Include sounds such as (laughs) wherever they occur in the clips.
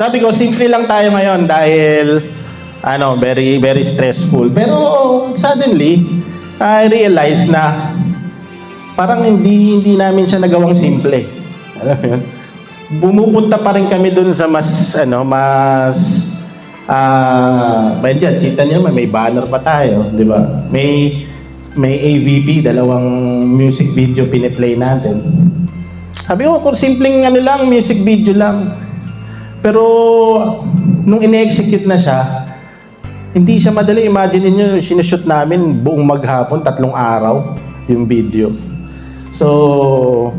Sabi ko, simple lang tayo ngayon dahil ano, very very stressful. Pero suddenly, I realized na parang hindi hindi namin siya nagawang simple. Alam mo yun? Bumupunta pa rin kami dun sa mas ano, mas ah, uh, dyan, kita niyo may banner pa tayo, di ba? May may AVP, dalawang music video piniplay natin. Sabi ko, kung simpleng ano lang, music video lang. Pero, nung ine-execute na siya, hindi siya madali. Imagine niyo sinushoot namin buong maghapon, tatlong araw, yung video. So,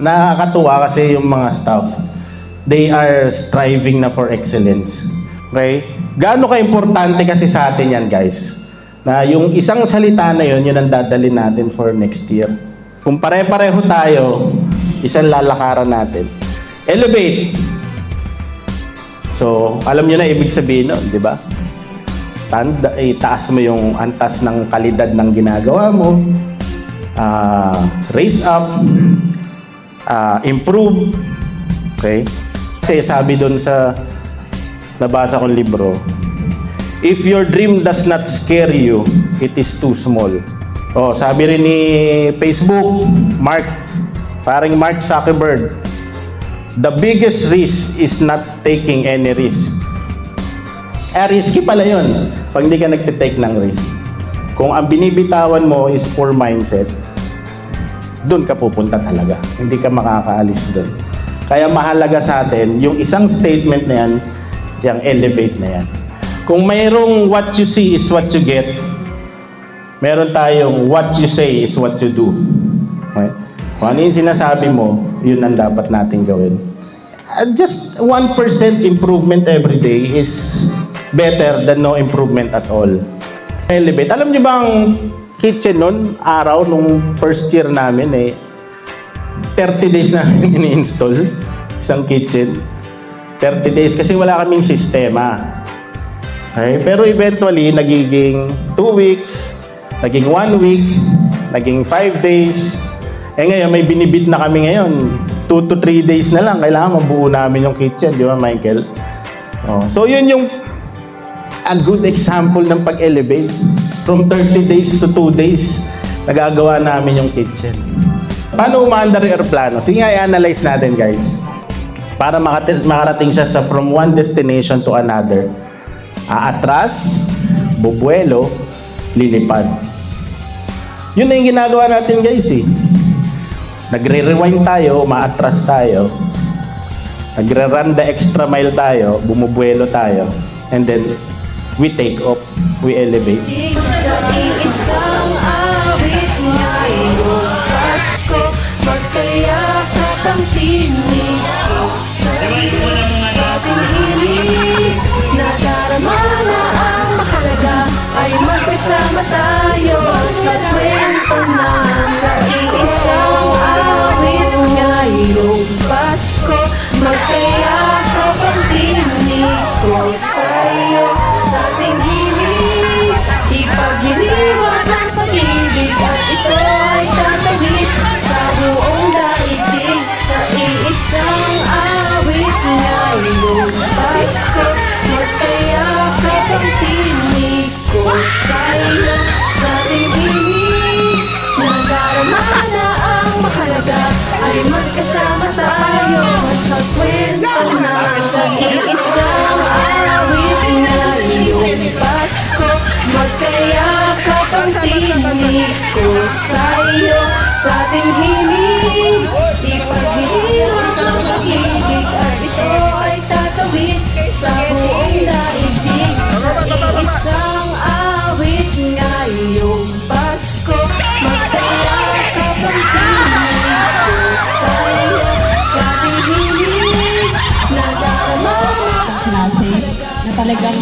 nakakatuwa kasi yung mga staff, they are striving na for excellence. Okay? Gaano ka-importante kasi sa atin yan, guys? Na yung isang salita na yun, yun ang dadalhin natin for next year. Kung pare-pareho tayo, isang lalakaran natin. Elevate. So, alam niyo na ibig sabihin nun, di ba? Stand, eh, taas mo yung antas ng kalidad ng ginagawa mo. Ah, raise up. Ah, improve. Okay? Kasi sabi doon sa nabasa kong libro, If your dream does not scare you, it is too small. Oh, sabi rin ni Facebook, Mark, paring Mark Zuckerberg, the biggest risk is not taking any risk. Eh, risky pala yun pag hindi ka nagtitake ng risk. Kung ang binibitawan mo is poor mindset, doon ka pupunta talaga. Hindi ka makakaalis doon. Kaya mahalaga sa atin, yung isang statement na yan, yung elevate na yan. Kung mayroong what you see is what you get, meron tayong what you say is what you do. Okay? Kung ano yung sinasabi mo, yun ang dapat natin gawin. Uh, just 1% improvement every day is better than no improvement at all. Elevate. Alam niyo ba ang kitchen nun, araw, nung first year namin eh, 30 days na (laughs) ini-install isang kitchen. 30 days kasi wala kaming sistema. Okay? Pero eventually, nagiging 2 weeks, naging 1 week, naging 5 days. Eh ngayon, may binibit na kami ngayon. 2 to 3 days na lang. Kailangan mabuo namin yung kitchen, di ba Michael? Oh. So yun yung a good example ng pag-elevate. From 30 days to 2 days, nagagawa namin yung kitchen. Paano umaandar yung aeroplano? Sige nga, i-analyze natin guys. Para makarating siya sa from one destination to another. Aatras, bubuelo, lilipad. Yun na yung ginagawa natin guys eh. Nagre-rewind tayo, maatras tayo. Nagre-run the extra mile tayo, bumubuelo tayo. And then, we take off, we elevate. Sa iisang awit ngayong Pasko Magkayakap ang tinig iisang awit ngayong Pasko. Magkayakap ang tinig ko sa'yo. Sa ating na talagang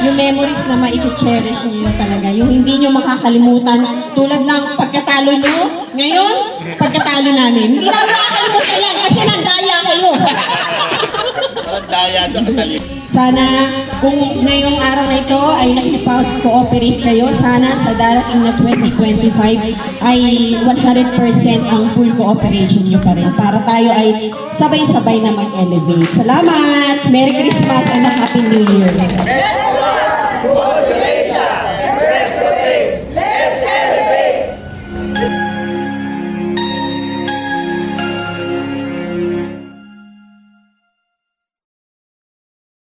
yung memories na ma-cherish niyo talaga. Yung hindi nyo makakalimutan tulad ng pagkatalo nyo. Ngayon, pagkatalo namin. Hindi namin makakalimutan yan kasi nandaya kayo. Ang daya doon kasali. Sana kung ngayong araw na ito ay nakikipag-cooperate kayo, sana sa darating na 2025 ay 100% ang full cooperation nyo pa rin para tayo ay sabay-sabay na mag-elevate. Salamat! Merry Christmas and a Happy New Year!